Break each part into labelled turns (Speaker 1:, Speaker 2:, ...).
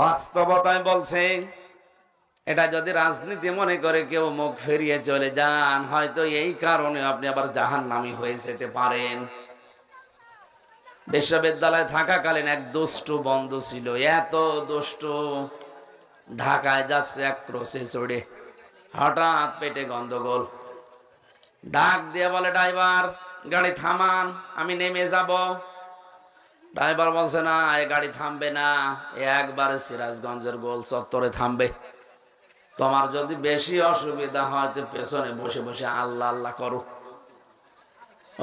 Speaker 1: বাস্তবতায় বলছে, এটা যদি রাজনীতি মনে করে কেউ মুখ ফিরিয়ে চলে যান, হয়তো এই কারণে আপনি আবার জাহান নামি হয়ে যেতে পারেন। বিশ্ববিদ্যালয়ে থাকাকালীন এক দুষ্টু বন্ধু ছিল, এত দুষ্টু, ঢাকায় যাচ্ছে এক ক্রসে চড়ে হঠাৎ পেটে গন্ডগোল ডাক দিয়ে বলে, ড্রাইভার, গাড়ি থামান, আমি নেমে যাব। ড্রাইভার বলছে, না এই গাড়ি থামবে না। একবারে সিরাজগঞ্জের গোল চত্বরে থামবে। তোমার যদি বেশি অসুবিধা হয়, তো পেছনে বসে বসে আল্লাহ আল্লাহ করো।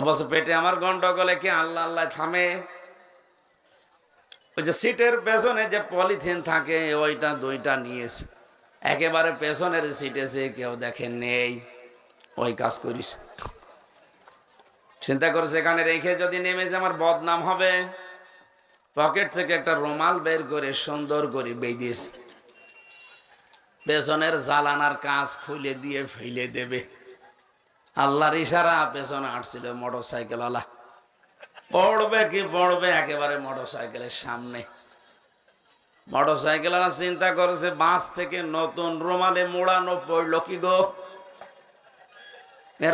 Speaker 1: অবশ্য পেটে আমার গন্ডগোলে কি আল্লাহ আল্লাহ থামে? ওই যে সিটের পেছনে যে পলিথিন থাকে, ওইটা দুইটা নিয়েছে। একেবারে পেছনের সিটে সে কেউ দেখে নেই। ওই কাজ করিস। চিন্তা করছে এখানে রেখে যদি নেমে যে আমার বদনাম হবে। পকেট থেকে একটা রুমাল বের করে সুন্দর করে বেঁধেছে। পেছনের জালানার কাজ খুলে দিয়ে ফেলে দেবে। আল্লাহর ইশারা, পেছনে আসছিল মোটর সাইকেল আলা পড়বে কি পড়বে, একেবারে মোটর সাইকেলের সামনে। মোটর সাইকেল চিন্তা করেছে, বাস থেকে নতুন রুমালে মোড়ানো পড়ল কি গো?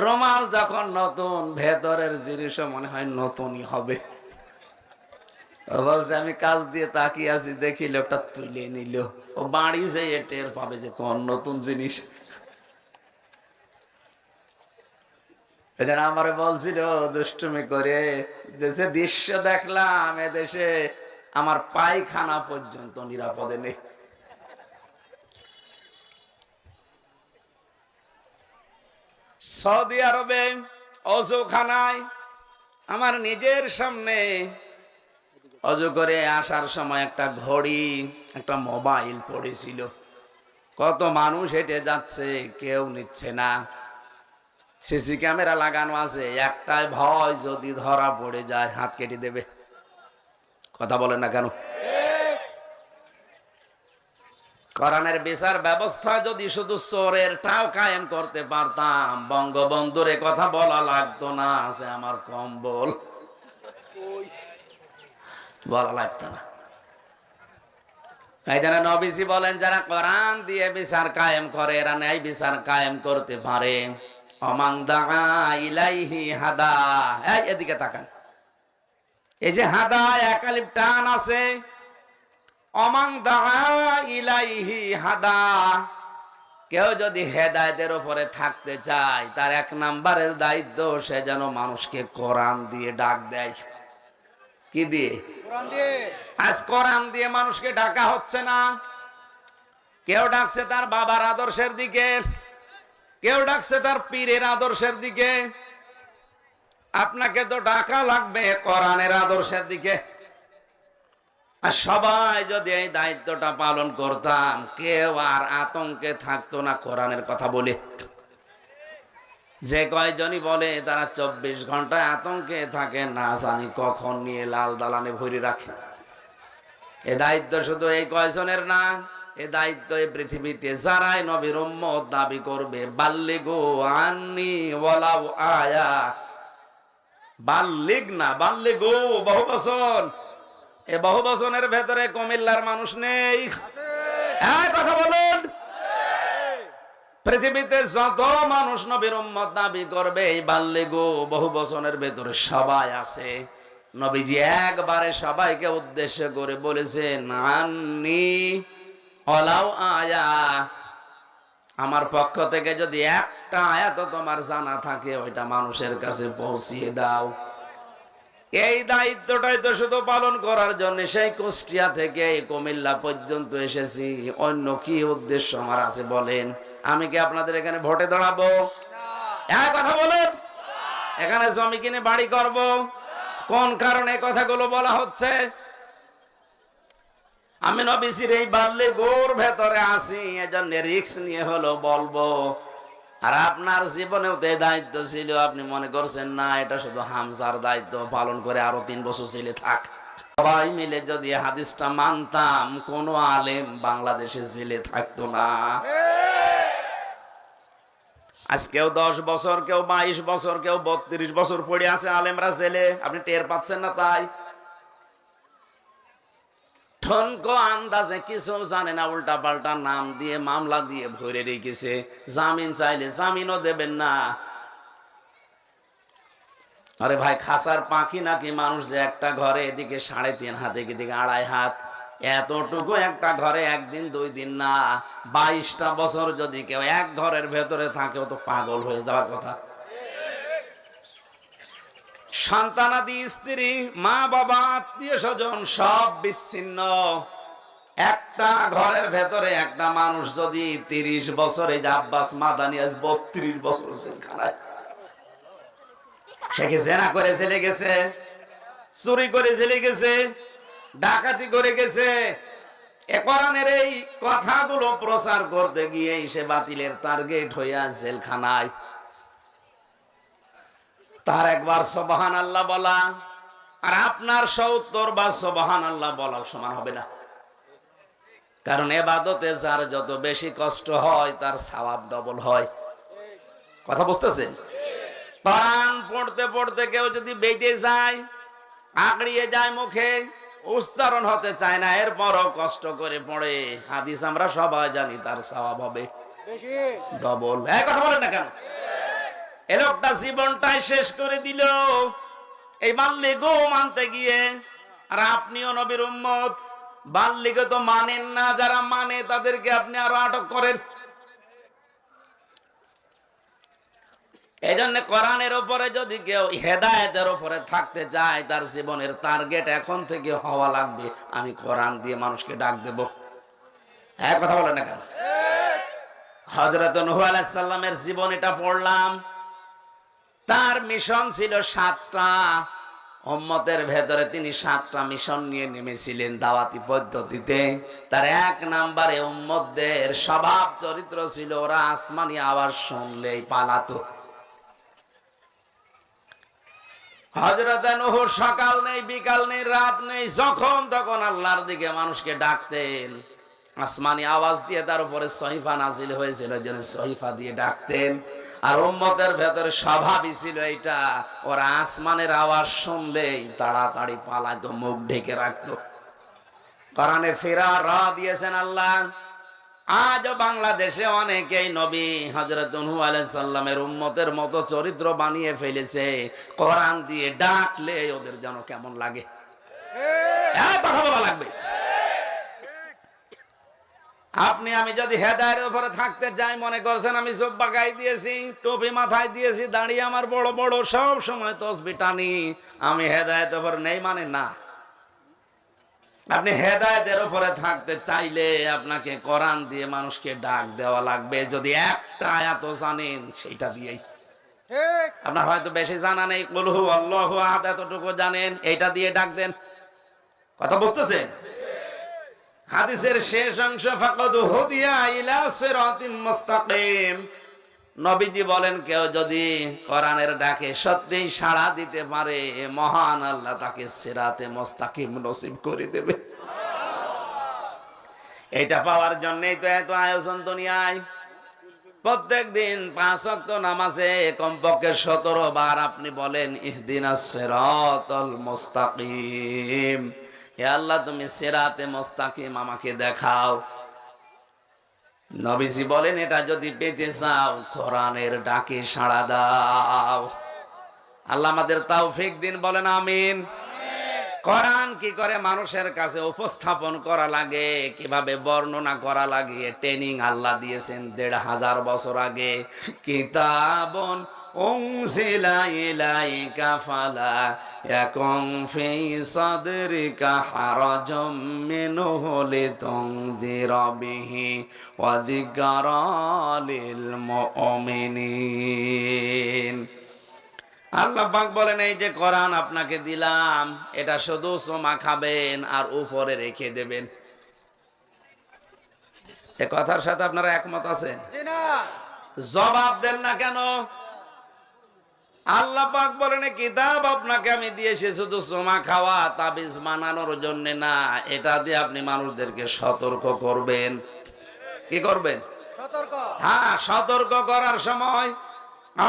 Speaker 1: রুমাল যখন নতুন, ভেতরের জিনিসও মনে হয় নতুনই হবে। বলছে, আমি কাজ দিয়ে তাকিয়ে আছি, দেখি লোকটা তুলে নিল। ও বাড়ি যেয়ে টের পাবে যে কোন নতুন জিনিস। আমার বলছিল, দুষ্টুমি করে যে সে দৃশ্য দেখলাম এদেশে, আমার পায়খানা পর্যন্ত নিরাপদে নেই। সৌদি আরবে অজুখানায় আমার নিজের সামনে অজু করে আসার সময় একটা ঘড়ি, একটা মোবাইল পড়েছিল। কত মানুষ হেঁটে যাচ্ছে, কেউ নিচ্ছে না। সিসি ক্যামেরা লাগানো আছে, একটাই ভয়, যদি ধরা পড়ে যায়, হাত কেটে দেবে। কথা বলে না কেন? করানের বিচার ব্যবস্থা যদি শুধু চোরের টাও কায়েম করতে পারতাম, বঙ্গবন্ধুর কথা বলা লাগতো না আছে আমার কম্বল। বলা লাগতো না। এই জন্য নবীজি বলেন, যারা কোরআন দিয়ে বিচার কায়েম করে, এরা ন্যায় বিচার কায়েম করতে পারে। কেউ যদি হেদায়েতের উপরে থাকতে চায়, তার এক নাম্বারের দায়িত্ব সে যেন মানুষকে কোরআন দিয়ে ডাক দেয়। কি দিয়ে? আজ কোরআন দিয়ে মানুষকে ডাকা হচ্ছে না। কেউ ডাকছে তার বাবার আদর্শের দিকে। কেউ ডাকছে তার পীরের আদর্শের দিকে। আপনাকে তো ডাকা লাগবে কোরআনের আদর্শের দিকে। আর সবাই যদি এই দায়িত্বটা পালন করতাম কেউ আর আতঙ্কে থাকতো না কোরআনের কথা বলে। যে কয়জনই বলে, তারা চব্বিশ ঘন্টায় আতঙ্কে থাকে, না জানি কখন নিয়ে লাল দালানে ভরে রাখে। এ দায়িত্ব শুধু এই কয়জনের না, এ দায়িত্ব এই পৃথিবীতে যারাই নবীর দাবি করবে বাল্লি গো আননি ওয়ালাউ আয়া। বাল্লিগ না বাল্লি গো বহু বছর এ বহু বছরের ভেতরে কুমিল্লার মানুষ নেই। হ্যাঁ কথা বলুন। পৃথিবীতে যত মানুষ নবীর উম্মত দাবি করবে, এই বাল্যে গো, বহু বছরের ভেতরে সবাই আছে। নবীজি একবারে সবাইকে উদ্দেশ্য করে বলেছে নানি অলাও আয়া। আমার পক্ষ থেকে যদি একটা আয়াত তোমার জানা থাকে, ওইটা মানুষের কাছে পৌঁছিয়ে দাও। এই দায়িত্বটাই তো শুধু পালন করার জন্য। সেই কুষ্টিয়া থেকে কুমিল্লা পর্যন্ত এসেছি। অন্য কি উদ্দেশ্য আমার আছে বলেন? আমি কি আপনাদের এখানে ভোটে দাঁড়াবো? এক কথা বলেন। এখানে জমি কিনে বাড়ি করব। কোন কারণে কথাগুলো বলা হচ্ছে? আমি নবিসির এই বাল্যে গোর ভেতরে আসি এজন্য রিক্স নিয়ে হলো বলব। আর আপনার জীবনেও তো এই দায়িত্ব ছিল, আপনি মনে করছেন না, এটা শুধু হামসার দায়িত্ব, পালন করে আরও তিন বছর ছেলে থাক। সবাই মিলে যদি হাদিসটা মানতাম, কোন আলেম বাংলাদেশে জেলে থাকতো না। আজ কেউ দশ বছর, কেউ বাইশ বছর, কেউ বত্রিশ বছর পড়ে আছে আলেমরা জেলে। আপনি টের পাচ্ছেন না তাই? ঠনকো আন্দাজে কিছু জানে না উল্টা পাল্টা নাম দিয়ে, মামলা দিয়ে ভরে রেখেছে। জামিন চাইলে জামিনও দেবেন না। আরে ভাই, খাসার পাখি নাকি মানুষ যে একটা ঘরে এদিকে সাড়ে তিন হাত, এদিকে আড়াই হাত? এতটুকু একটা ঘরে একদিন, দুই দিন না। বাইশটা বছর যদি কেউ এক ঘরের ভেতরে থাকে তো পাগল হয়ে যাওয়ার কথা। সন্তানাদি, স্ত্রী, মা, বাবা, আত্মীয় স্বজন সব বিচ্ছিন্ন। একটা ঘরের ভেতরে একটা মানুষ যদি তিরিশ বছরে আব্বাস মাদানি আজ বত্রিশ বছর জেলখানায় সে কি জেনা করে চলে গেছে? চুরি করে চলে গেছে? ডাকাতি করে গেছে। এই কথাগুলো প্রচার করতে গিয়ে সে বাতিলের টার্গেট হইয়া জেলখানায়। তার একবার সবহান আল্লাহ বলা, আর আপনার সত্তর বা সবহান আল্লাহ বলা সমান হবে না। কারণ এবাদতে যার যত বেশি কষ্ট হয়, তার সওয়াব ডবল হয়। কথা বুঝতেছেন কোরআন পড়তে পড়তে কেউ যদি বেঁচে যায়, আঁকড়িয়ে যায় মুখে উচ্চারণ হতে চায় না এরপরও কষ্ট করে পড়ে। হাদিস আমরা সবাই জানি তার স্বভাব হবে। ডবল। কথা বলেন না কেন? এ লোকটা জীবনটাই শেষ করে দিল। এই বাল্যে গো মানতে গিয়ে আর আপনিও নবীর উম্মত। বাল্যকে তো মানেন না যারা মানে তাদেরকে আপনি আরও আটক করেন। এই জন্য কোরআনের উপরে যদি কেউ হেদায়েতের উপরে থাকতে চায়, তার জীবনের টার্গেট এখন থেকে হওয়া লাগবে। আমি কোরআন দিয়ে মানুষকে ডাক দেব। হ্যাঁ কথা বলে না কেন? হজরত নুহ এটা পড়লাম। তার মিশন ছিল সাতটা। উম্মতের ভেতরে তিনি সাতটা মিশন নিয়ে নেমেছিলেন দাওয়াতি পদ্ধতিতে। তার এক নাম্বারে উম্মতদের স্বভাব চরিত্র ছিল, ওরা আসমানি আওয়াজ শুনলেই পালাতো। হজরত সকাল নেই, বিকাল নেই, রাত নেই, যখন তখন আল্লাহর দিকে মানুষকে ডাকতেন। আসমানি আওয়াজ দিয়ে তার উপরে সহিফা নাজিল হয়েছিল সহিফা দিয়ে ডাকতেন। আর উম্মতের ভেতরে স্বভাবই ছিল এইটা, ওরা আসমানের আওয়াজ শুনলেই তাড়াতাড়ি পালাইতো মুখ ঢেকে রাখতো। কোরআনে ফেরা র দিয়েছেন আল্লাহ আজও বাংলাদেশে অনেকেই নবী হজরত সাল্লামের উম্মতের মতো চরিত্র বানিয়ে ফেলেছে। কোরআন দিয়ে ডাকলে ওদের যেন কেমন লাগে। কথা বলা লাগবে। আপনি আমি যদি হেদায়ের উপরে থাকতে যাই মনে করছেন আমি সব বাগাই দিয়েছি টুপি মাথায় দিয়েছি দাঁড়িয়ে আমার বড় বড় সব সময় তসবি টানি আমি হেদায়েত উপর নেই মানে না। আপনি হেদায়েতের উপরে থাকতে চাইলে আপনাকে কোরআন দিয়ে মানুষকে ডাক দেওয়া লাগবে। যদি একটা আয়াত জানেন সেটা দিয়েই। আপনার হয়তো বেশি জানা নেই। কলহু আল্লাহ আহাদ এতটুকু জানেন। এইটা দিয়ে ডাক দেন। কথা বুঝতেছেন? হাদিসের শেষ অংশ ফাকাদ হুদিয়া ইলা সিরাতিম মুস্তাকিম। নবীজি বলেন, কেউ যদি কোরআনের ডাকে সত্যিই সাড়া দিতে পারে মহান আল্লাহ তাকে সিরাতে মুস্তাকিম নসিব করে দেবে। এটা পাওয়ার জন্যই তো এত আয়োজন দুনিয়ায়। প্রত্যেক দিন পাঁচ অক্ত নামাজে কমপক্ষে সতেরো বার আপনি বলেন, ইহদিনা মুস্তাকিম। হে আল্লাহ, তুমি সেরাতে মোস্তাকিম আমাকে দেখাও। নবীজি বলেন, এটা যদি পেতে চাও, কোরআনের ডাকে সাড়া দাও। আল্লাহ আমাদের তাও ফেক দিন, বলেন আমিন। কোরআন কি করে মানুষের কাছে উপস্থাপন করা লাগে, কীভাবে বর্ণনা করা লাগে? ট্রেনিং আল্লাহ দিয়েছেন দেড় হাজার বছর আগে। কিতাবন أنزل إليك فلا يكن في صدرك حرج منه لتنذر به وذكرى للمؤمنين আল্লাহ পাক বলেন এই যে কোরআন আপনাকে দিলাম এটা শুধু সোমা খাবেন আর উপরে রেখে দেবেন এ কথার সাথে আপনারা একমত আছেন জবাব দেন না কেন আল্লাহ পাক বলেন কিতাব আপনাকে আমি দিয়েছি শুধু সোমা খাওয়া তাবিজ মানানোর জন্য না। এটা দিয়ে আপনি মানুষদেরকে সতর্ক করবেন। কি করবেন? হ্যাঁ সতর্ক করার সময়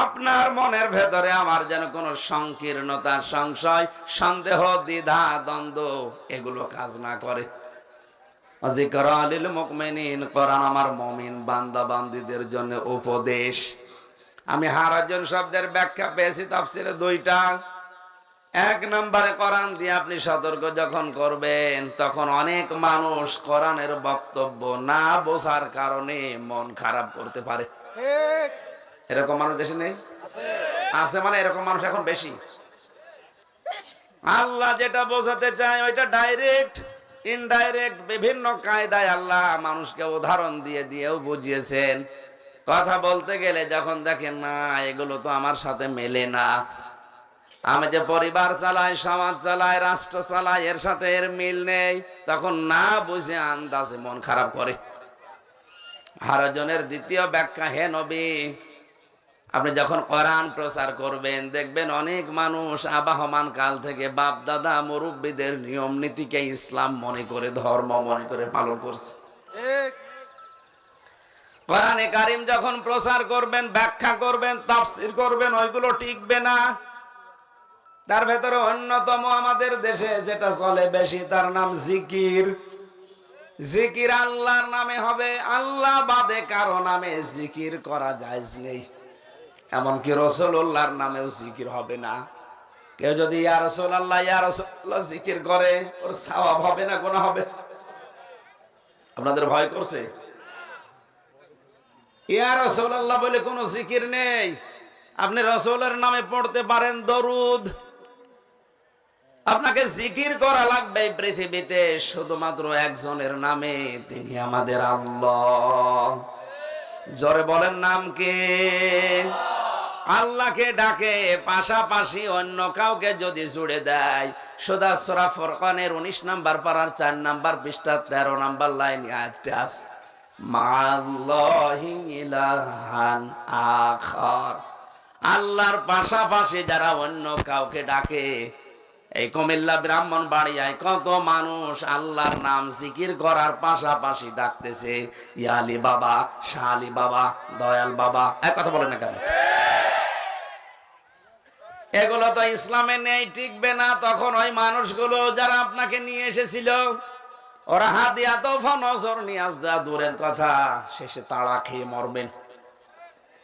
Speaker 1: আপনার মনের ভেতরে আমার যেন কোনো সংকীর্ণতা সংশয় সন্দেহ দ্বিধা দ্বন্দ্ব এগুলো কাজ না করে। যিকরা লিল মুমিনিন কোরআন আমার মুমিন বান্দা বান্দীদের জন্য উপদেশ। আমি হারাজন শব্দের ব্যাখ্যা পেয়েছি তাফসিরে দুইটা। এক নম্বরে কোরআন দিয়ে আপনি সতর্ক যখন করবেন তখন অনেক মানুষ কোরআনের বক্তব্য না বোঝার কারণে মন খারাপ করতে পারে। এরকম মানুষ দেশে নেই? আছে। মানে এরকম মানুষ এখন বেশি। আল্লাহ যেটা বোঝাতে চায় ওইটা ডাইরেক্ট ইনডাইরেক্ট বিভিন্ন কায়দায় আল্লাহ মানুষকে উদাহরণ দিয়ে দিয়েও বুঝিয়েছেন। কথা বলতে গেলে যখন দেখেন, না, এগুলো তো আমার সাথে মেলে না। আমি যে পরিবার চালাই, সমাজ চালাই, রাষ্ট্র চালাই, এর সাথে এর মিল নেই, তখন না বুঝে আন্দাজে মন খারাপ করে। হারজনের দ্বিতীয় ব্যাখ্যা, হে নবী, আপনি যখন কোরআন প্রচার করবেন, দেখবেন অনেক মানুষ আবাহমান কাল থেকে বাপ দাদা মুরব্বীদের নিয়ম নীতিকে ইসলাম মনে করে, ধর্ম মনে করে পালন করছে। কোরআনে কারিম যখন প্রচার করবেন, ব্যাখ্যা করবেন, তাফসির করবেন, ওইগুলো টিকবে না। তার ভেতরে অন্যতম আমাদের দেশে যেটা চলে বেশি, তার নাম জিকির। জিকির আল্লাহর নামে হবে, আল্লাহ বাদে কারও নামে জিকির করা যায় নেই। এমনকি রসুল্লাহর নামেও জিকির হবে না। কেউ যদি ইয়া রসুল্লাহ ইয়া রসুল্লাহ জিকির করে, ওর সওয়াব হবে না কোনো হবে। আপনাদের ভয় করছে? ইয়া বলে কোনো জিকির নেই। আপনি নামে পড়তে পারেন দরুদ। আপনাকে জিকির করা লাগবে পৃথিবীতে, শুধুমাত্র একজনের নামে, তিনি আমাদের আল্লাহ। জোরে বলেন নাম কে? আল্লাহকে ডাকে, পাশাপাশি অন্য কাউকে যদি জুড়ে দেয়। সুদা সরা ফরকানের উনিশ নাম্বার পাড়ার চার নাম্বার পৃষ্ঠা, তেরো নাম্বার লাইন আছে। আল্লাহর পাশাপাশি যারা অন্য কাউকে ডাকে, এই কুমিল্লা ব্রাহ্মণ বাড়িয়ায় কত মানুষ আল্লাহর নাম জিকির করার পাশাপাশি ডাকতেছে ইয়ালি বাবা শালি বাবা, দয়াল বাবা। এক কথা বলেন না কেন? এগুলো তো ইসলামে নেই, টিকবে না। তখন ওই মানুষগুলো যারা আপনাকে নিয়ে এসেছিল ওরা হাতিয়া তোফা নজর নিয়াজ দূরের কথা। শেষে তাড়া খেয়ে মরবেন।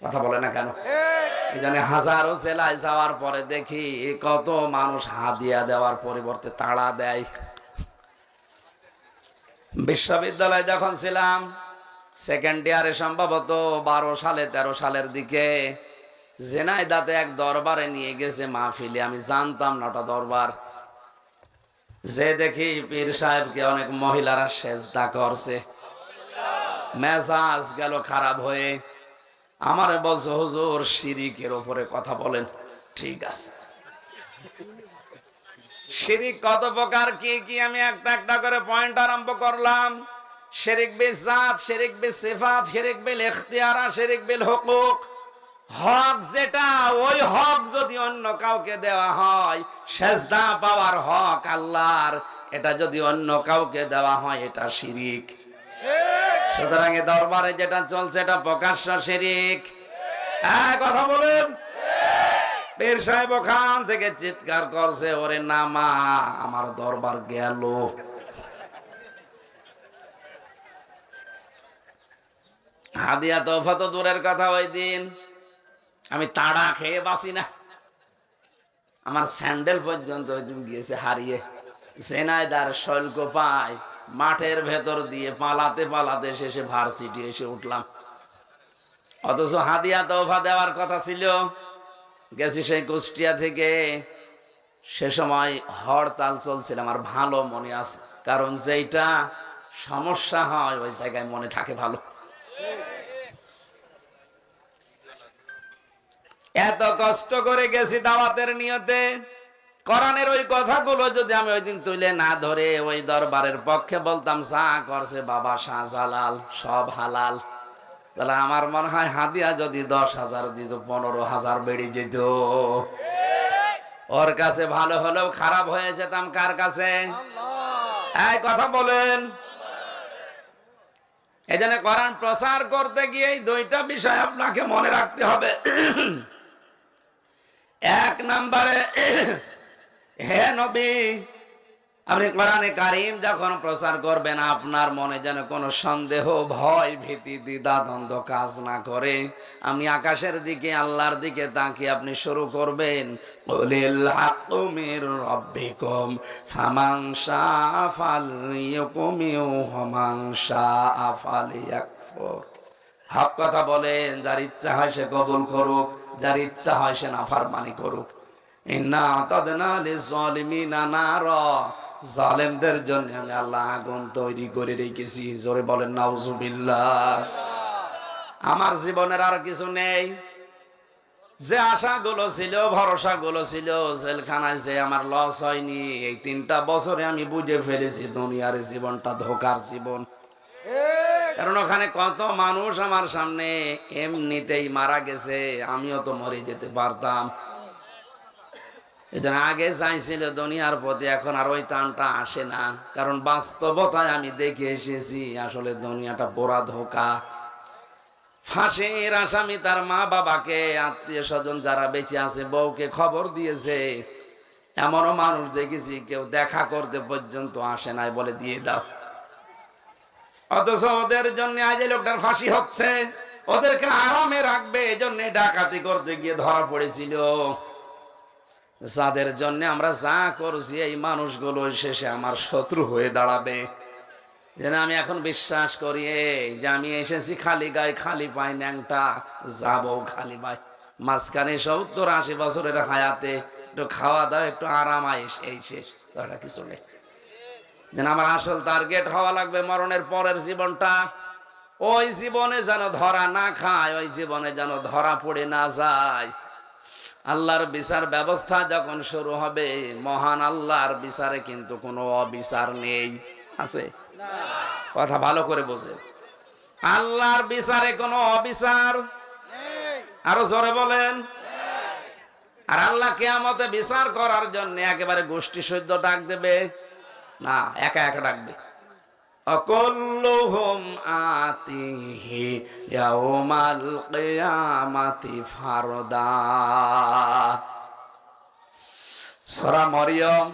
Speaker 1: কথা বলে না কেন? জন্য হাজারো জেলায় যাওয়ার পরে দেখি কত মানুষ হাদিয়া দেওয়ার পরিবর্তে তাড়া দেয়। বিশ্ববিদ্যালয়ে যখন ছিলাম সেকেন্ড ইয়ারে সম্ভবত বারো সালে তেরো সালের দিকে জেনাইদাতে এক দরবারে নিয়ে গেছে মাহফিলে। আমি জানতাম না ওটা দরবার। যে দেখি পীর সাহেবকে অনেক মহিলারা সেজদা করছে। মেজাজ গেল খারাপ হয়ে। আমারে বলছে, হুজুর, শিরিকের ওপরে কথা বলেন। ঠিক আছে। শিরিক কত প্রকার, কি কি? আমি একটা একটা করে পয়েন্ট আরম্ভ করলাম। শেরিক বিল জাত শেরিক বিল সিফাত শেরিক বিল ইখতিয়ারা, শেরিক বিল হুকুক। হক যেটা, ওই হক যদি অন্য কাউকে দেওয়া হয়, সেজদা পাওয়ার হক আল্লাহর, এটা যদি অন্য কাউকে দেওয়া হয়, এটা শিরিক। সুতরাং দরবারে যেটা চলছে, এটা প্রকাশ্য শিরিক। হ্যাঁ কথা বলেন। পীর সাহেব ওখান থেকে চিৎকার করছে, ওরে নামা আমার দরবার গেল। হাদিয়া তোফা তো দূরের কথা ওই দিন। আমি তাড়া খেয়ে বাসি না। আমার স্যান্ডেল পর্যন্ত গিয়েছে হারিয়ে। সেনাইদার শৈল্ক পায়, মাঠের ভেতর দিয়ে পালাতে পালাতে শেষে ভার্সিটি এসে উঠলাম। অথচ হাদিয়া তোফা দেওয়ার কথা ছিল, গেছি সেই কুষ্টিয়া থেকে। সে সময় হরতাল চলছিল, আমার ভালো মনে আছে, কারণ যেইটা সমস্যা হয়, ওই জায়গায় মনে থাকে ভালো। এত কষ্ট করে গেছি দাওয়াতের নিয়তে। কোরআনের ওই কথাগুলো যদি আমি ওই দিন তুলে না ধরে ওই দরবারের পক্ষে বলতাম চা করছে বাবা শাহজালাল সব হালাল। তাহলে আমার মনে হয় হাদিয়া যদি দশ হাজার দিত পনেরো হাজার বেড়ে যেত। ওর কাছে ভালো হলেও খারাপ হয়ে যেতাম কার কাছে? এই কথা বলেন। এই জন্য কোরআন প্রচার করতে গিয়ে দুইটা বিষয় আপনাকে মনে রাখতে হবে। এক নম্বরে, হে নবী, আপনি কোরআনে কারিম যখন প্রচার করবেন, আপনার মনে যেন কোনো সন্দেহ, ভয়, ভীতি, দ্বিধা, দ্বন্দ্ব কাজ না করে। আপনি আকাশের দিকে, আল্লাহর দিকে তাকিয়ে আপনি শুরু করবেন রাব্বিকুম, ফামান শাআ ফালইউমিন ওয়া মান শাআ ফালিয়াকফুর। হক কথা বলেন, যার ইচ্ছা হয় সে কবুল করুক। যার ইচ্ছা হয় সে করুক। আতাদনা লিজালিমিনা নারা। জালেমদের জন্য আমি আল্লাহ আগুন তৈরি করে রেখেছি। জোরে বলেন, নাউজুবিল্লাহ। আমার জীবনের আর কিছু নেই। যে আশাগুলো ছিল, ভরসাগুলো ছিল, জেলখানায় যে আমার লস হয়নি, এই তিনটা বছরে আমি বুঝে ফেলেছি, দুনিয়ার জীবনটা ধোকার জীবন। কারণ ওখানে কত মানুষ আমার সামনে এমনিতেই মারা গেছে, আমিও তো মরে যেতে পারতাম। এজন্য আগে চাইছিল দুনিয়ার প্রতি, এখন আর ওই টানটা আসে না। কারণ বাস্তবতায় আমি দেখে এসেছি, আসলে দুনিয়াটা পোড়া ধোকা। ফাঁসির আসামি তার মা বাবাকে, আত্মীয় স্বজন যারা বেঁচে আছে, বউকে খবর দিয়েছে। এমনও মানুষ দেখেছি, কেউ দেখা করতে পর্যন্ত আসে নাই বলে দিয়ে দাও। অথচ ওদের জন্য আজ লোকটার ফাঁসি হচ্ছে। ওদেরকে আরামে রাখবে এই জন্য ডাকাতি করতে গিয়ে ধরা পড়েছিল। যাদের জন্য আমরা যা করছি, এই মানুষগুলো শেষে আমার শত্রু হয়ে দাঁড়াবে। যেন আমি এখন বিশ্বাস করি যে আমি এসেছি খালি গায়ে খালি পাই ন্যাংটা, যাব খালি পাই মাঝখানে সত্তর আশি বছরের হায়াতে একটু খাওয়া দাওয়া একটু আরাম আয়েস এই শেষ। কিছু নেই। যেন আমার আসল টার্গেট হওয়া লাগবে মরণের পরের জীবনটা। ওই জীবনে যেন ধরা না খায়, ওই জীবনে যেন ধরা পড়ে না যায়। আল্লাহর বিচার ব্যবস্থা যখন শুরু হবে, মহান আল্লাহর বিচারে কিন্তু কোনো অবিচার নেই। আছে? কথা ভালো করে বোঝে। আল্লাহর বিচারে কোনো অবিচার আরও জোরে বলেন। আর আল্লাহ কেয়ামতে বিচার করার জন্য একেবারে গোষ্ঠী সৈদ্য ডাক দেবে। না, একা একা ডাকবে। অকল্লুহুম আতিহি ইয়াউমাল কিয়ামাতি ফারদা। সূরা মরিয়ম,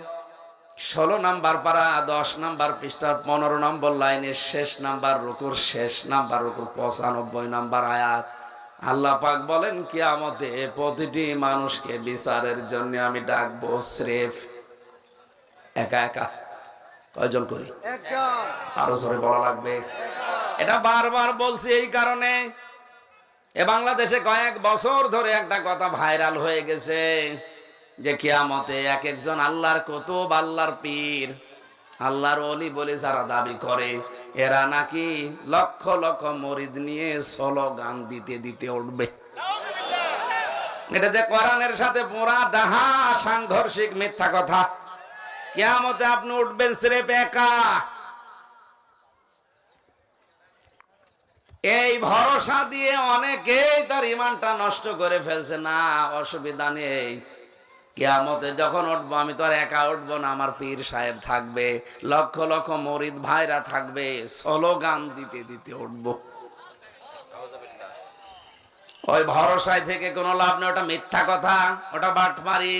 Speaker 1: ষোলো নাম্বার পারা, দশ নাম্বার পৃষ্ঠার পনেরো নম্বর লাইনের শেষ নাম্বার রুকুর শেষ নাম্বার রুকুর পঁচানব্বই নাম্বার আয়াত। আল্লাহ পাক বলেন, কিয়ামতে প্রতিটি মানুষকে বিচারের জন্য আমি ডাকবো, স্রেফ একা একা। কয়জন করি? আরও সরে বলা লাগবে। এটা বারবার বলছি এই কারণে। এ বাংলাদেশে কয়েক বছর ধরে একটা কথা ভাইরাল হয়ে গেছে যে কিয়ামতে এক একজন আল্লাহর কুতুব আল্লাহর পীর আল্লাহর অলি বলে যারা দাবি করে এরা নাকি লক্ষ লক্ষ মরিদ নিয়ে সোলো গান দিতে দিতে উঠবে। এটা যে কোরআনের সাথে পুরা ডাহা সাংঘর্ষিক মিথ্যা কথা। কেয়ামতে আপনি উঠবেন স্রেফ একা। এই ভরসা দিয়ে অনেকেই তার ইমানটা নষ্ট করে ফেলছে। না, অসুবিধা নেই। কেয়ামতে যখন উঠবো, আমি তো আর একা উঠবো না, আমার পীর সাহেব থাকবে, লক্ষ লক্ষ মরিদ ভাইরা থাকবে, স্লোগান দিতে দিতে উঠবো। ওই ভরসায় থেকে কোনো লাভ নেই, ওটা মিথ্যা কথা, ওটা বাটমারি।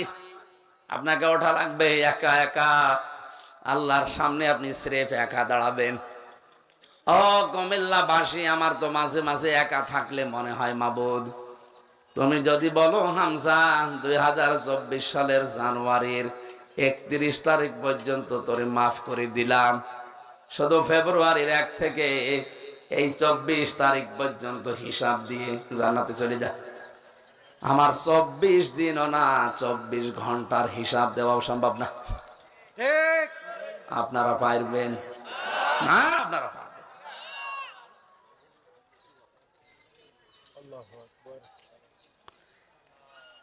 Speaker 1: আপনাকে ওঠা লাগবে, একা একা। আল্লাহর সামনে আপনি স্রেফ একা দাঁড়াবেন। ও বাসি আমার তো মাঝে মাঝে একা থাকলে মনে হয় মাবুদ। তুমি যদি বলো হামসা দুই হাজার চব্বিশ সালের জানুয়ারির একত্রিশ তারিখ পর্যন্ত তোরে মাফ করে দিলাম। শুধু ফেব্রুয়ারির এক থেকে এই চব্বিশ তারিখ পর্যন্ত হিসাব দিয়ে জানাতে চলে যা। আমার চব্বিশ দিনও না চব্বিশ ঘণ্টার হিসাব দেওয়াও সম্ভব না। আপনারা পারবেন। না আপনারা পারবেন।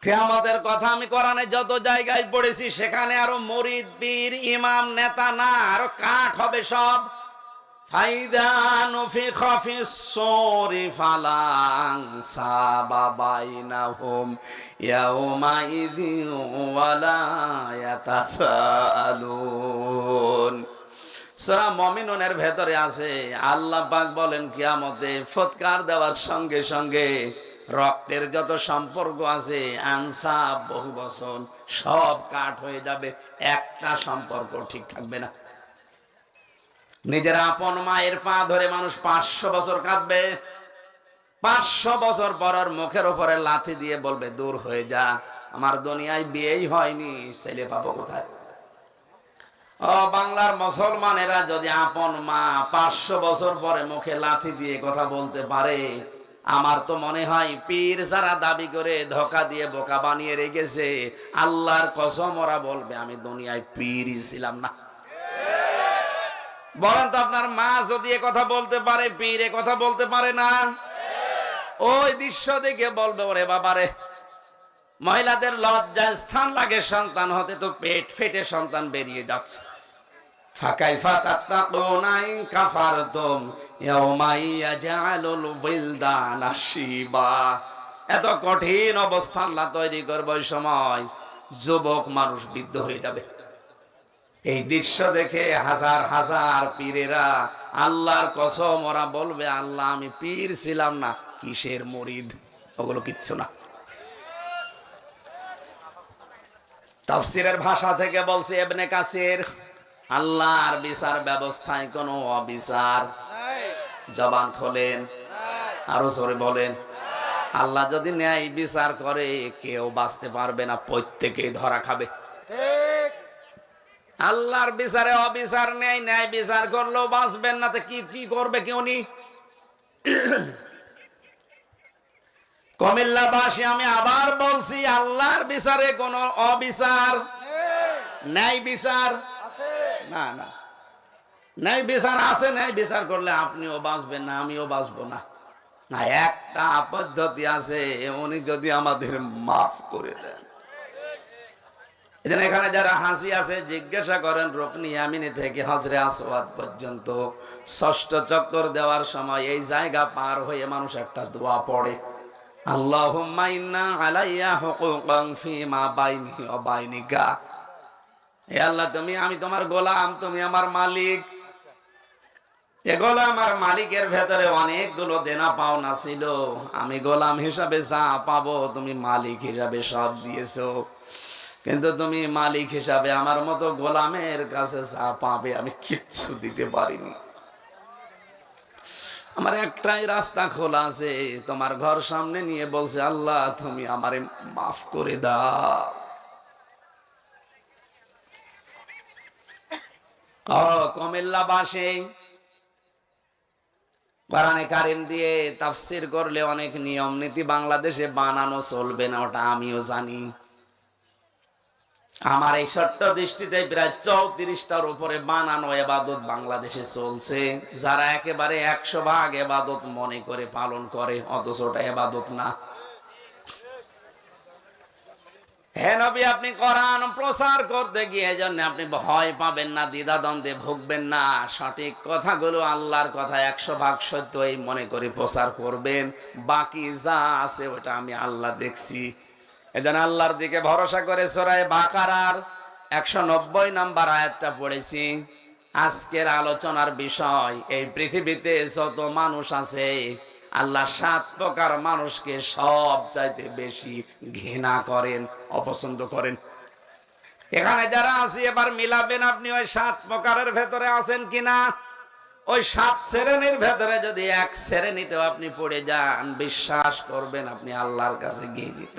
Speaker 1: কেয়ামতের কথা আমি কোরআনে যত জায়গায় পড়েছি সেখানে আরও মরিদ বীর ইমাম নেতা না আরও কাঠ হবে সব। মুমিনুনের ভেতরে আছে, আল্লাহ পাক বলেন, কিয়ামতে ফৎকার দেওয়ার সঙ্গে সঙ্গে রক্তের যত সম্পর্ক আছে, আনসাব বহু বছর সব কাট হয়ে যাবে, একটা সম্পর্ক ঠিক থাকবে না। নিজের আপন মায়ের পা ধরে মানুষ পাঁচশো বছর কাঁদবে। পাঁচশো বছর পর ওর মুখের উপরে লাথি দিয়ে বলবে, দূর হয়ে যা, আমার দুনিয়ায় বিয়েই হয়নি, ছেলে পাবো কোথায়? ও বাংলার মুসলমানেরা যদি আপন মা পাঁচশো বছর পরে মুখে লাথি দিয়ে কথা বলতে পারে, আমার তো মনে হয় পীর যারা দাবি করে ধোকা দিয়ে বোকা বানিয়ে রেখেছে, আল্লাহর কসম ওরা বলবে, আমি দুনিয়ায় পীরই ছিলাম না। বলেন তো আপনার মা যদি এ কথা বলতে পারে, পীর এ কথা বলতে পারে না? ওই দৃশ্য দেখে বলবে, ওরে বাবারে, মহিলাদের লজ্জা স্থান লাগে সন্তান হতে, তো পেট ফেটে সন্তান বেরিয়ে যাচ্ছে। এত কঠিন অবস্থা আল্লাহ তৈরি করবে ওই সময়। যুবক, মানুষ বৃদ্ধ হয়ে যাবে। এই দৃশ্য দেখে হাজার হাজার পীরেরা, আল্লাহর কসম, ওরা বলবে, আল্লাহ, আমি পীর ছিলাম না, কিসের মরিদ? ওগুলো কিচ্ছু না। ভাষা থেকে বলছে এবনে কাসির, আল্লাহর বিচার ব্যবস্থায় কোনো অবিচার। জবান খোলেন। আরও সরে বলেন, আল্লাহ যদি ন্যায় বিচার করে, কেউ বাঁচতে পারবে না, প্রত্যেকেই ধরা খাবে। আল্লাহর বিচারে অবিচার নেই ন্যায় বিচার করলেও বাঁচবেন না। তো কি কি করবে কেউ নি কমিল্লাবাসী আমি আবার বলছি আল্লাহর বিচারে কোন অবিচার ন্যায় বিচার না না। ন্যায় বিচার আছে ন্যায় বিচার করলে আপনিও বাঁচবেন না আমিও বাঁচবো না। না একটা পদ্ধতি আছে উনি যদি আমাদের মাফ করে দেন। এজন্য এখানে যারা হাসি আছে, জিজ্ঞাসা করেন রকনি আমিনি থেকে হজরে আসওয়াদ পর্যন্ত। ষষ্ঠ চক্কর দেওয়ার সময় এই জায়গা পার হয়ে মানুষ একটা দোয়া পড়ে। আল্লাহুম্মা ইন্না আলাইয়া হুকুকান ফিমা বাইনি ওয়া বাইনিকা। হে আল্লাহ, তুমি, আমি তোমার গোলাম, তুমি আমার মালিক। এ গোলাম আমার মালিকের ভেতরে অনেকগুলো দেনা পাওনা ছিল। আমি গোলাম হিসাবে যা পাবো তুমি মালিক হিসাবে সব দিয়েছ। কিন্তু তুমি মালিক হিসাবে আমার মতো গোলামের কাছে যা পাবে আমি কিচ্ছু দিতে পারিনি। আমার একটাই রাস্তা খোলা আছে, তোমার ঘর সামনে নিয়ে বলছে, আল্লাহ, তুমি আমারে মাফ করে দাও। কমিল্লা বাসে, কোরআনে কারিম দিয়ে তাফসির করলে অনেক নিয়ম নীতি বাংলাদেশে বানানো চলবে না, ওটা আমিও জানি। আমার এই ছোট্ট দৃষ্টিতে প্রায় চৌত্রিশটার উপরে বানানো এবাদত বাংলাদেশে চলছে। যারা একেবারে একশো ভাগ এবাদত মনে করে পালন করে, অথচ ওটা এবাদত না। আপনি কোরআন প্রচার করতে গিয়ে জন্য আপনি ভয় পাবেন না, দ্বিধাদ্বন্দ্বে ভুগবেন না। সঠিক কথাগুলো আল্লাহর কথা একশো ভাগ সত্য এই মনে করে প্রচার করবেন। বাকি যা আছে ওটা আমি আল্লাহ দেখছি। এজন্য আল্লাহর দিকে ভরসা করে সরাই বাকারার একশো নব্বই নাম্বার আয়াতটা পড়েছি। আজকের আলোচনার বিষয়, এই পৃথিবীতে যত মানুষ আছে, আল্লাহ সাত প্রকার মানুষকে সব চাইতে বেশি ঘৃণা করেন, অপছন্দ করেন। এখানে যারা আছে, এবার মিলাবেন আপনি ওই সাত প্রকারের ভেতরে আছেন কিনা? ওই সাত শ্রেণির ভেতরে যদি এক শ্রেণীতেও আপনি পড়ে যান, বিশ্বাস করবেন আপনি আল্লাহর কাছে গিয়ে দিত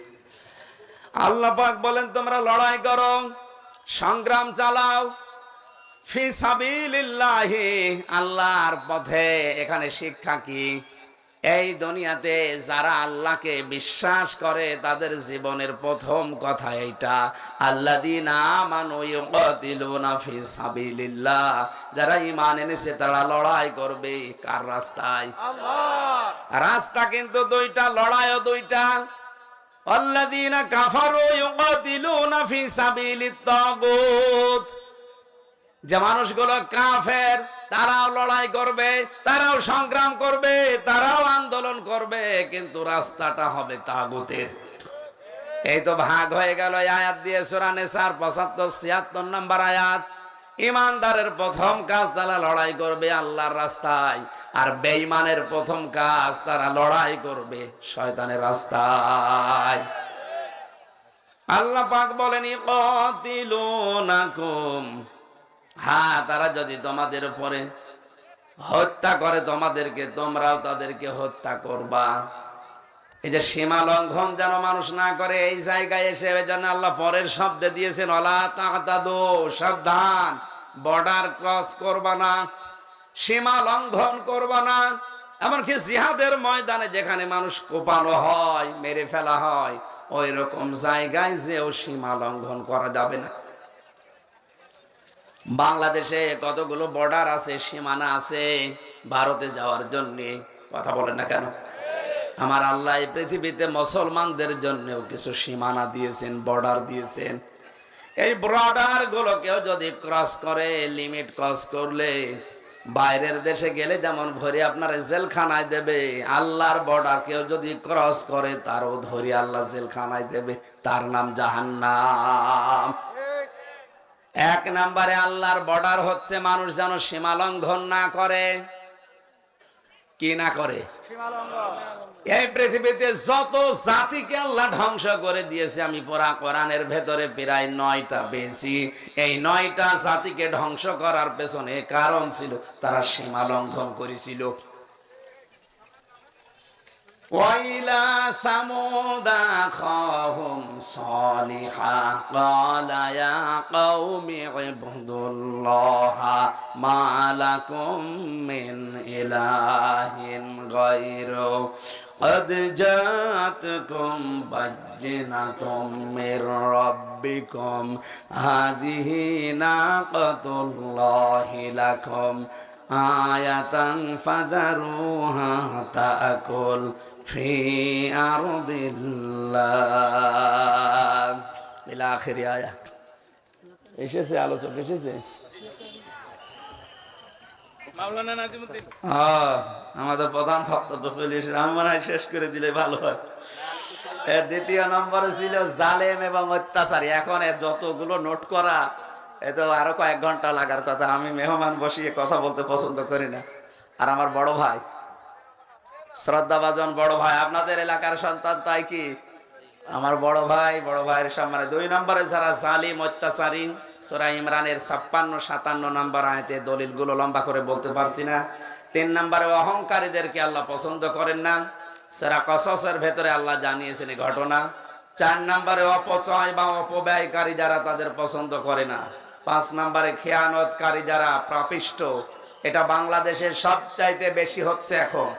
Speaker 1: আল্লাহ পাক বলেন তোমরা লড়াই করো সংগ্রাম চালাও। ফি সাবিলিল্লাহি আল্লাহর পথে। এখানে শিক্ষা কি? এই দুনিয়াতে যারা আল্লাহকে বিশ্বাস করে তাদের জীবনের প্রথম কথা এইটা। সাবিলিল্লাহ। যারা ঈমান এনেছে তারা লড়াই করবে। কার রাস্তায়? রাস্তা কিন্তু দুইটা লড়াইও দুইটা। الذين كفروا يقاتلون في سبيل الطاغوت যে মানুষগুলো কাফের তারাও লড়াই করবে তারাও সংগ্রাম করবে তারাও আন্দোলন করবে কিন্তু রাস্তাটা হবে তাগুতের এই তো ভাগ হয়ে গেল এই আয়াত দিয়ে সুরানে চার পঁচাত্তর ছিয়াত্তর নাম্বার আয়াত ইমানদারের প্রথম কাজ তারা লড়াই করবে আল্লাহর রাস্তায় আর বেঈমানের প্রথম কাজ তারা লড়াই করবে শয়তানের রাস্তায়। আল্লাহ পাক বলেন, ইকাতিলুনাকুম। হ্যাঁ তারা যদি তোমাদের উপরে হত্যা করে, তোমাদেরকে, তোমরাও তাদেরকে হত্যা করবা। এই যে সীমা লঙ্ঘন যেন মানুষ না করে, এই জায়গায় এসে জন্য আল্লাহ পরের শব্দে দিয়েছেন অলা তাহাতাদো, সাবধান, বর্ডার ক্রস করবা না। সীমা লঙ্ঘন করবা না। এমনকি জিহাদের ময়দানে যেখানে মানুষ কোপানো হয়, মেরে ফেলা হয় ওই রকম জায়গায় যেও সীমা লঙ্ঘন করা যাবে না। বাংলাদেশে কতগুলো বর্ডার আছে, সীমানা আছে, ভারতে যাওয়ার জন্য কথা বলেন না কেন? আমার আল্লাহ এই পৃথিবীতে মুসলমানদের জন্যও কিছু সীমানা দিয়েছেন, বর্ডার দিয়েছেন। এই বর্ডার গুলোকেও যদি ক্রস করে, লিমিট ক্রস করলে বাইরের দেশে গেলে যেমন ভরে আপনার জেলখানায় দেবে, আল্লাহর বর্ডার কেউ যদি ক্রস করে, তারও ধরে আল্লাহ জেলখানায় দেবে। তার নাম জাহান্নাম। এক নম্বরে আল্লাহর বর্ডার হচ্ছে মানুষ যেন সীমা লঙ্ঘন না করে। কি না করে? এই পৃথিবীতে যত জাতিকে আল্লাহ ধ্বংস করে দিয়েছে আমি পড়া কোরআনের ভেতরে প্রায় নয়টা বেশি এই নয়টা জাতিকে ধ্বংস করার পেছনে কারণ ছিল তারা সীমা লঙ্ঘন করেছিল। وإلى ثمود أخاهم صالحا قال يا قوم اعبدوا الله ما لكم من إله غيره قد جاءتكم بينة من ربكم هذه ناقة الله لكم আয়াতাং ফাজারুহা তাকুল ফি আরদিল্লাহ। ইলা আখিরি আয়াত এসেছে আলোচক এসেছে? আমাদের প্রধান ভক্ত তো চলে এসেছে। আমার শেষ করে দিলে ভালো হয়। এর দ্বিতীয় নম্বরে ছিল জালেম এবং অত্যাচারী। এখন যতগুলো নোট করা এ তো আরও কয়েক ঘণ্টা লাগার কথা। আমি মেহমান বসিয়ে কথা বলতে পছন্দ করি না। আর আমার বড় ভাই, শ্রদ্ধাভাজন বড় ভাই, আপনাদের এলাকার সন্তান তাই কি? আমার বড় ভাই, বড় ভাইয়ের সামনে দুই নম্বরে যারা জালিম, অত্যাচারী, সোরা ইমরানের ছাপ্পান্ন, সাতান্ন নম্বর আয়তে দলিলগুলো লম্বা করে বলতে পারছি না। তিন নম্বরে, অহংকারীদেরকে আল্লাহ পছন্দ করেন না। সেরা কসসের ভেতরে আল্লাহ জানিয়েছেন ঘটনা। চার নম্বরে, অপচয় বা অপব্যয়কারী যারা তাদের পছন্দ করে না। পাঁচ নম্বরে খেয়ানতকারী যারা প্রাপিষ্ট, এটা বাংলাদেশের সবচাইতে বেশি হচ্ছে এখন।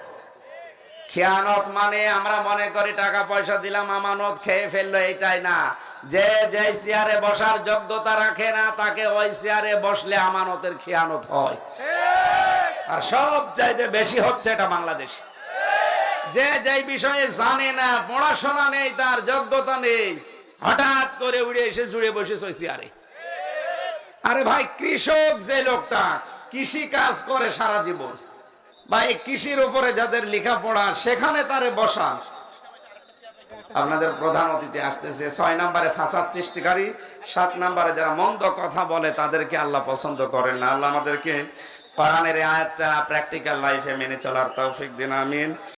Speaker 1: খেয়ানত মানে আমরা মনে করি টাকা পয়সা দিলাম, আমানত খেয়ে ফেলল, এইটাই না। যে যে চেয়ারে বসার যোগ্যতা রাখে না, তাকে ওই চেয়ারে বসলে আমানতের খেয়ানত হয়। আর সব চাইতে বেশি হচ্ছে এটা বাংলাদেশ। যে যে বিষয়ে জানে না, পড়াশোনা নেই, তার যোগ্যতা নেই, হঠাৎ করে উড়ে এসে জুড়ে বসে ওই চেয়ারে। আরে ভাই, কৃষক যে লোকটা, কৃষি কাজ করে সারা জীবন। এই কৃষির উপরে যাদের লেখাপড়া, সেখানে তারে বসা। আপনাদের প্রধান অতিথি আসতেছে, ছয় নম্বরে ফাসাদ সৃষ্টিকারী, সাত নম্বরে যারা মন্দ কথা বলে, তাদেরকে আল্লাহ পছন্দ করেন না। আল্লাহ আমাদেরকে কোরআনের আয়াতটা প্র্যাকটিক্যাল লাইফে মেনে চলার তৌফিক দিন, আমিন।